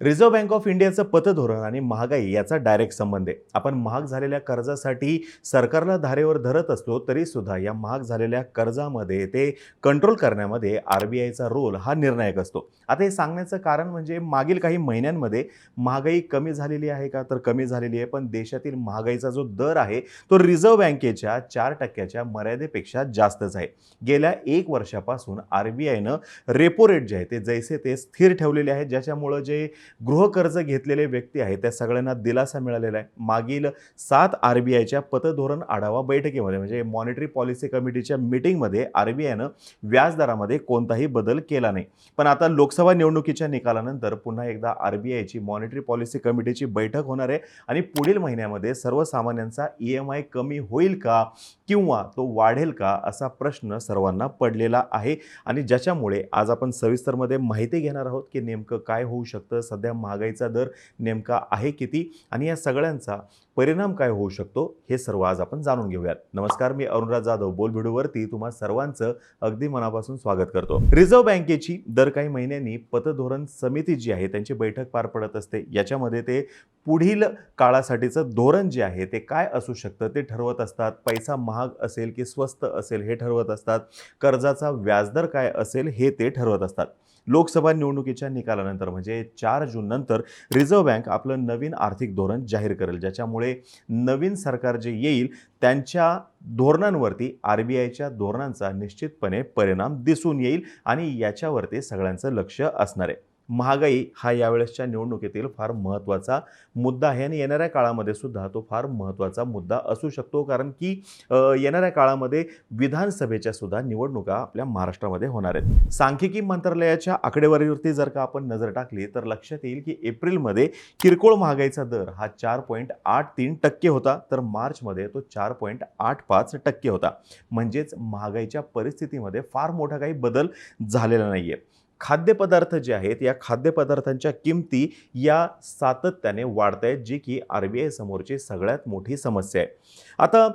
Reserve bank of इंडियाचं पतधोरण आणि महागाई याचा डायरेक्ट संबंध आहे. आपण महाग झालेल्या कर्जासाठी सरकारला धारेवर धरत असतो तरी सुद्धा या महाग झालेल्या कर्जामध्ये ते कंट्रोल करण्यामध्ये आर बी आयचा रोल हा निर्णायक असतो. आता हे सांगण्याचं कारण म्हणजे मागील काही महिन्यांमध्ये महागाई कमी झालेली आहे का? तर कमी झालेली आहे पण देशातील महागाईचा जो दर आहे तो रिझर्व्ह बँकेच्या चार टक्क्याच्या मर्यादेपेक्षा जास्तच आहे. गेल्या एक वर्षापासून आर बी आयनं रेपो रेट जे आहे ते जैसे ते स्थिर ठेवलेले आहे ज्याच्यामुळं जे गृहकर्ज घेतलेले व्यक्ती आहेत. त्या सगळ्यांना दिलासा मिळालेला आहे. मागील सात आर बी आयच्या पतधोरण आढावा बैठकीमध्ये म्हणजे मॉनिटरी पॉलिसी कमिटीच्या मिटिंगमध्ये आर बी आयनं व्याजदरामध्ये कोणताही बदल केला नाही. पण आता लोकसभा निवडणुकीच्या निकालानंतर पुन्हा एकदा आर बी आयची मॉनिटरी पॉलिसी कमिटीची बैठक होणार आहे आणि पुढील महिन्यामध्ये सर्वसामान्यांचा ई एम आय कमी होईल का किंवा तो वाढेल का असा प्रश्न सर्वांना पडलेला आहे. आणि ज्याच्यामुळे आज आपण सविस्तरमध्ये माहिती घेणार आहोत की नेमकं काय होऊ शकतं सध्या महागाईचा दर नेमका आहे किती आणि या सगळ्यांचा परिणाम काय होऊ शकतो हे सर्व आज आपण जाणून घेऊयात. नमस्कार मी अरुणराज जाधव. बोल व्हिडिओवरती तुम्हा सर्वांचं अगदी मनापासून स्वागत करतो. रिझर्व्ह बँकेची दर काही महिन्यांनी पतधोरण समिती जी आहे त्यांची बैठक पार पडत असते. याच्यामध्ये ते पुढील काळासाठीचं धोरण जे आहे ते काय असू शकतं ते ठरवत असतात. पैसा महाग असेल की स्वस्त असेल हे ठरवत असतात. कर्जाचा व्याजदर काय असेल हे ते ठरवत असतात. लोकसभा निवडणुकीच्या निकालानंतर म्हणजे चार जून नंतर रिझर्व्ह बँक आपलं नवीन आर्थिक धोरण जाहीर करेल ज्याच्यामुळे नवीन सरकार जे येईल त्यांच्या धोरणांवरती आर बी आयच्या धोरणांचा निश्चितपणे परिणाम दिसून येईल आणि याच्यावरती सगळ्यांचं लक्ष असणार आहे. महागाई हा यावेळेसच्या निवडणुकीतील फार महत्त्वाचा मुद्दा आहे आणि येणाऱ्या काळामध्ये सुद्धा तो फार महत्त्वाचा मुद्दा असू शकतो. कारण की येणाऱ्या काळामध्ये विधानसभेच्या सुद्धा निवडणुका आपल्या महाराष्ट्रामध्ये होणार आहेत. सांख्यिकी मंत्रालयाच्या आकडेवारीवरती जर का आपण नजर टाकली तर लक्षात येईल की एप्रिलमध्ये किरकोळ महागाईचा दर हा चार पॉईंट आठ तीन टक्के होता तर मार्चमध्ये तो चार पॉईंट आठ पाच टक्के होता. म्हणजेच महागाईच्या परिस्थितीमध्ये फार मोठा काही बदल झालेला नाही आहे खाद्यपदार्थ जे आहेत या खाद्यपदार्थांच्या किमती या सातत्याने वाढत आहेत जी की आर बी आय समोरची सगळ्यात मोठी समस्या आहे. आता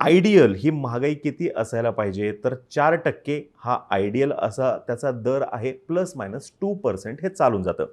आयडियल ही महागाई किती असायला पाहिजे तर चार टक्के हा आयडियल असा त्याचा दर आहे प्लस मायनस टू पर्सेंट हे चालून जातं.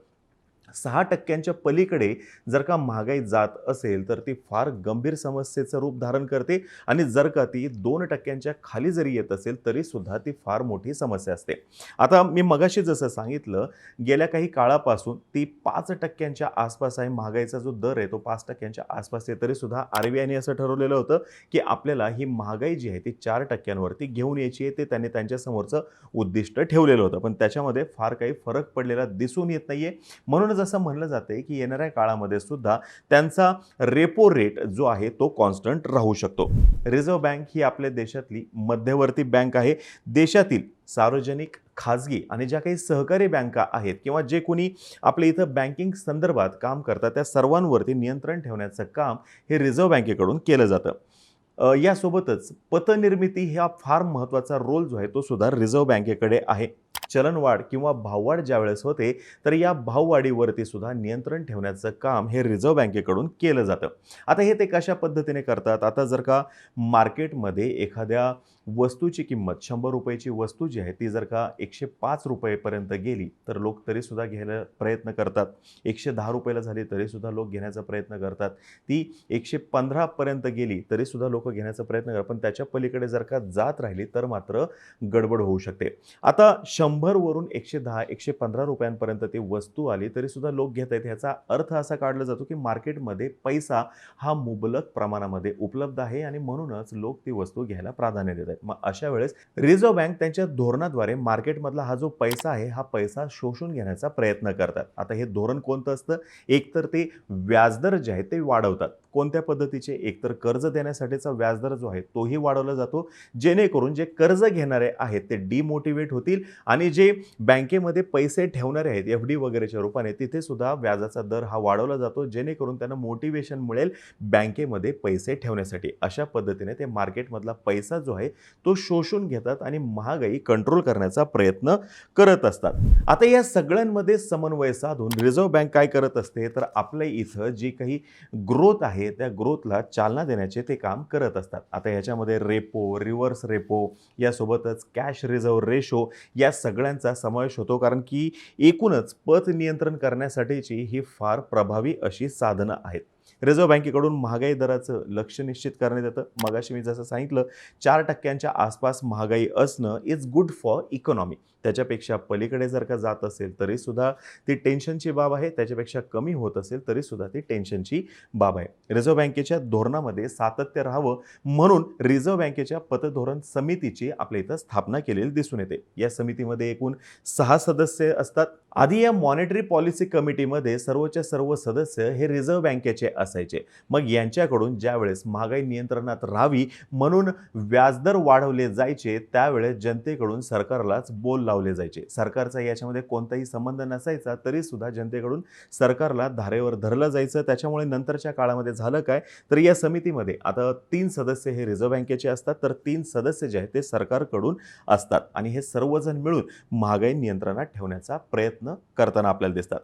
सहा टक्क्यांच्या पलीकडे जर का महागाई जात असेल तर ती फार गंभीर समस्येचं रूप धारण करते आणि जर का ती दोन टक्क्यांच्या खाली जरी येत असेल तरी सुद्धा ती फार मोठी समस्या असते. आता मी मगाशी जसं सांगितलं गेल्या काही काळापासून ती पाच टक्क्यांच्या आसपास आहे महागाईचा जो दर आहे तो पाच टक्क्यांच्या आसपास आहे तरी सुद्धा आर बी आयने असं ठरवलेलं होतं की आपल्याला ही महागाई जी आहे ती चार टक्क्यांवरती घेऊन यायची आहे ते त्यांनी त्यांच्यासमोरचं उद्दिष्ट ठेवलेलं होतं. पण त्याच्यामध्ये फार काही फरक पडलेला दिसून येत नाही आहे म्हणूनच असं म्हणलं जाते की येणाऱ्या काळामध्ये सुद्धा त्यांचा रेपो रेट जो आहे तो कॉन्स्टंट राहू शकतो. रिझर्व्ह बँक ही आपल्या देशातली मध्यवर्ती बँक आहे. देशातील सार्वजनिक खाजगी आणि ज्या काही सहकारी बँका आहेत किंवा जे कोणी आपल्या इथं बँकिंग संदर्भात काम करतात त्या सर्वांवरती नियंत्रण ठेवण्याचं काम हे रिझर्व्ह बँकेकडून केलं जातं. यासोबतच पतनिर्मिती हा फार महत्त्वाचा रोल जो आहे तो सुद्धा रिझर्व्ह बँकेकडे आहे. चलनवाढ किंवा भाववाढ ज्यावेळेस होते तर या भाववाढीवरती सुद्धा नियंत्रण ठेवण्याचं काम हे रिझर्व्ह बँकेकडून केलं जातं. आता हे ते कशा पद्धतीने करतात? आता जर का मार्केटमध्ये एखाद्या वस्तूची किंमत शंभर रुपयाची वस्तू जी आहे ती जर का एकशे पाच रुपयेपर्यंत गेली तर लोक तरीसुद्धा घ्यायला प्रयत्न करतात. एकशे दहा रुपयाला झाली तरीसुद्धा लोक घेण्याचा प्रयत्न करतात. ती एकशे पंधरापर्यंत गेली तरीसुद्धा लोक घेण्याचा प्रयत्न करतात. पण त्याच्या पलीकडे जर का जात राहिली तर मात्र गडबड होऊ शकते. आता शंभरवरून एकशे दहा एकशे पंधरा रुपयांपर्यंत ती वस्तू आली तरीसुद्धा लोक घेत आहेत. ह्याचा अर्थ असा काढला जातो की मार्केटमध्ये पैसा हा मुबलक प्रमाणामध्ये उपलब्ध आहे आणि म्हणूनच लोक ती वस्तू घ्यायला प्राधान्य देत आहेत. मग अशा वेळेस रिझर्व्ह बँक त्यांच्या धोरणाद्वारे मार्केटमधला हा जो पैसा आहे हा पैसा शोषून घेण्याचा प्रयत्न करतात. आता हे धोरण कोणतं असतं? एकतर ते व्याजदर जे आहे ते वाढवतात. कोणत्या पद्धतीचे एकतर कर्ज देण्यासाठीचा व्याजदर जो आहे तोही वाढवला जातो जेणेकरून जे कर्ज घेणारे आहेत ते डिमोटिवेट होतील आणि जे बँकेमध्ये पैसे ठेवणारे आहेत एफ डी वगैरेच्या रूपाने तिथे सुद्धा व्याजाचा दर हा वाढवला जातो जेणेकरून त्यांना मोटिवेशन मिळेल बँकेमध्ये पैसे ठेवण्यासाठी. अशा पद्धतीने ते मार्केटमधला पैसा जो आहे तो शोषून घेतात आणि महागाई कंट्रोल करण्याचा प्रयत्न करत असतात. आता या सगळ्यांमध्ये समन्वय साधून रिझर्व्ह बँक काय करत असते? तर आपल्या इथं जी काही ग्रोथ आहे त्या ग्रोथला चालना देण्याचे ते काम करत असतात. आता ह्याच्यामध्ये रेपो रिव्हर्स रेपो यासोबतच कॅश रिझर्व्ह रेशो या सगळ्यांचा समावेश होतो. कारण की एकूणच पत नियंत्रण करण्यासाठीची ही फार प्रभावी अशी साधनं आहेत. रिझर्व्ह बँकेकडून महागाई दराचं लक्ष निश्चित करण्यात येतं. मगाशी मी जसं सांगितलं चार टक्क्यांच्या आसपास महागाई असणं इज गुड फॉर इकॉनॉमी त्याच्यापेक्षा पलीकडे जर का जात असेल तरीसुद्धा ती टेन्शनची बाब आहे. त्याच्यापेक्षा कमी होत असेल तरीसुद्धा ती टेन्शनची बाब आहे. रिझर्व्ह बँकेच्या धोरणामध्ये सातत्य राहावं म्हणून रिझर्व्ह बँकेच्या पतधोरण समितीची आपल्या इथं स्थापना केलेली दिसून येते. या समितीमध्ये एकूण सहा सदस्य असतात. आधी या मॉनिटरी पॉलिसी कमिटीमध्ये सर्वच्या सर्व सदस्य हे रिझर्व्ह बँकेचे असायचे. मग यांच्याकडून ज्यावेळेस महागाई नियंत्रणात राहावी म्हणून व्याजदर वाढवले जायचे त्यावेळेस जनतेकडून सरकारलाच बोल लावले जायचे. सरकारचा याच्यामध्ये कोणताही संबंध नसायचा तरी सुद्धा जनतेकडून सरकारला धारेवर धरलं जायचं. त्याच्यामुळे नंतरच्या काळामध्ये झालं काय? तर या समितीमध्ये आता तीन सदस्य हे रिझर्व्ह बँकेचे असतात. तर तीन सदस्य जे आहेत ते सरकारकडून असतात. आणि हे सर्वजण मिळून महागाई नियंत्रणात ठेवण्याचा प्रयत्न करताना आपल्याला दिसतात.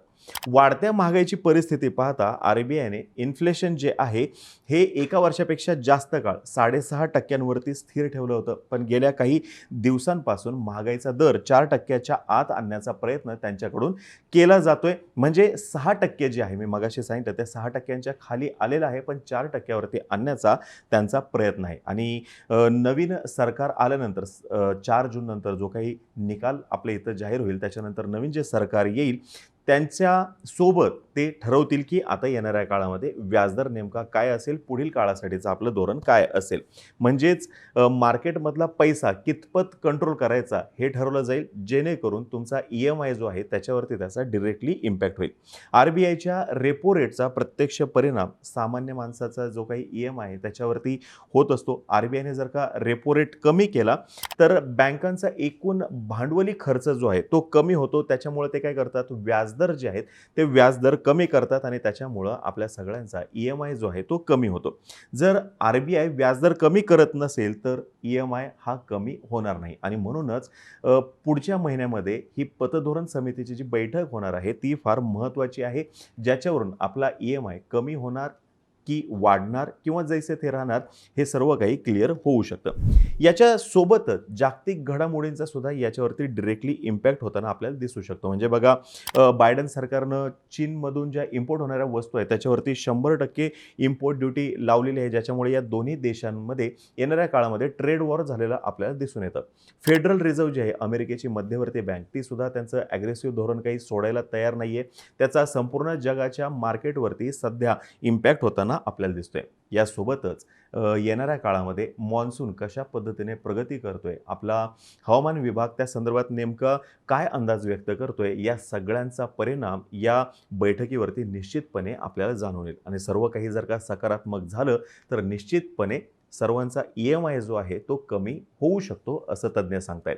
वाढत्या महागाईची परिस्थिती पाहता आर बी आयने इन्फ्लेशन जे आहे हे एका वर्षापेक्षा जास्त काळ साडेसहा टक्क्यांवरती स्थिर ठेवलं होतं. पण गेल्या काही दिवसांपासून महागाईचा दर चार टक्क्याच्या आत आणण्याचा प्रयत्न त्यांच्याकडून केला जातोय. म्हणजे सहा टक्के जे आहे मी मगाशी सांगितलं त्या सहा टक्क्यांच्या खाली आलेलं आहे पण चार टक्क्यावरती आणण्याचा त्यांचा प्रयत्न आहे. आणि नवीन सरकार आल्यानंतर चार जून नंतर जो काही निकाल आपल्या इथं जाहीर होईल त्याच्यानंतर नवीन जे सरकार येईल त्यांच्यासोबत ते ठरवतील की आता येणाऱ्या काळामध्ये व्याजदर नेमका काय असेल पुढील काळासाठीचं आपलं धोरण काय असेल. म्हणजेच मार्केटमधला पैसा कितपत कंट्रोल करायचा हे ठरवलं जाईल जेणेकरून तुमचा ई एम आय जो आहे त्याच्यावरती त्याचा डिरेक्टली इम्पॅक्ट होईल. आर बी आयच्या रेपो रेटचा प्रत्यक्ष परिणाम सामान्य माणसाचा जो काही ई एम आय आहे त्याच्यावरती होत असतो. आर बी आयने जर का रेपो रेट कमी केला तर बँकांचा एकूण भांडवली खर्च जो आहे तो कमी होतो. त्याच्यामुळे ते काय करतात? व्याज व्याजदर जे आहेत ते व्याजदर कमी करतात आणि त्याच्यामुळं आपल्या सगळ्यांचा ई एम आय जो आहे तो कमी होतो. जर आर बी आय व्याजदर कमी करत नसेल तर ई एम आय हा कमी होणार नाही. आणि म्हणूनच पुढच्या महिन्यामध्ये ही पतधोरण समितीची जी बैठक होणार आहे ती फार महत्त्वाची आहे ज्याच्यावरून आपला ई एम आय कमी होणार की वाढणार किंवा जैसे ते राहणार हे सर्व काही क्लिअर होऊ शकतं. याच्यासोबतच जागतिक घडामोडींचा सुद्धा याच्यावरती डिरेक्टली इम्पॅक्ट होताना आपल्याला दिसू शकतो. म्हणजे बघा बायडन सरकारनं चीनमधून ज्या इम्पोर्ट होणाऱ्या वस्तू आहेत त्याच्यावरती शंभर टक्के इम्पोर्ट ड्युटी लावलेली आहे ज्याच्यामुळे या दोन्ही देशांमध्ये येणाऱ्या काळामध्ये ट्रेड वॉर झालेलं आपल्याला दिसून येतं. फेडरल रिझर्व्ह जी आहे अमेरिकेची मध्यवर्ती बँक ती सुद्धा त्यांचं ॲग्रेसिव्ह धोरण काही सोडायला तयार नाही आहे त्याचा संपूर्ण जगाच्या मार्केटवरती सध्या इम्पॅक्ट होताना आपल्याला दिसतोय. यासोबतच येणाऱ्या काळामध्ये मॉन्सून कशा पद्धतीने प्रगती करतोय आपला हवामान विभाग त्या संदर्भात नेमका काय अंदाज व्यक्त करतोय या सगळ्यांचा परिणाम या बैठकीवरती निश्चितपणे आपल्याला जाणून येईल. आणि सर्व काही जर का सकारात्मक झालं तर निश्चितपणे सर्वांचा ई एम आय जो आहे तो कमी होऊ शकतो असं तज्ज्ञ सांगतायत.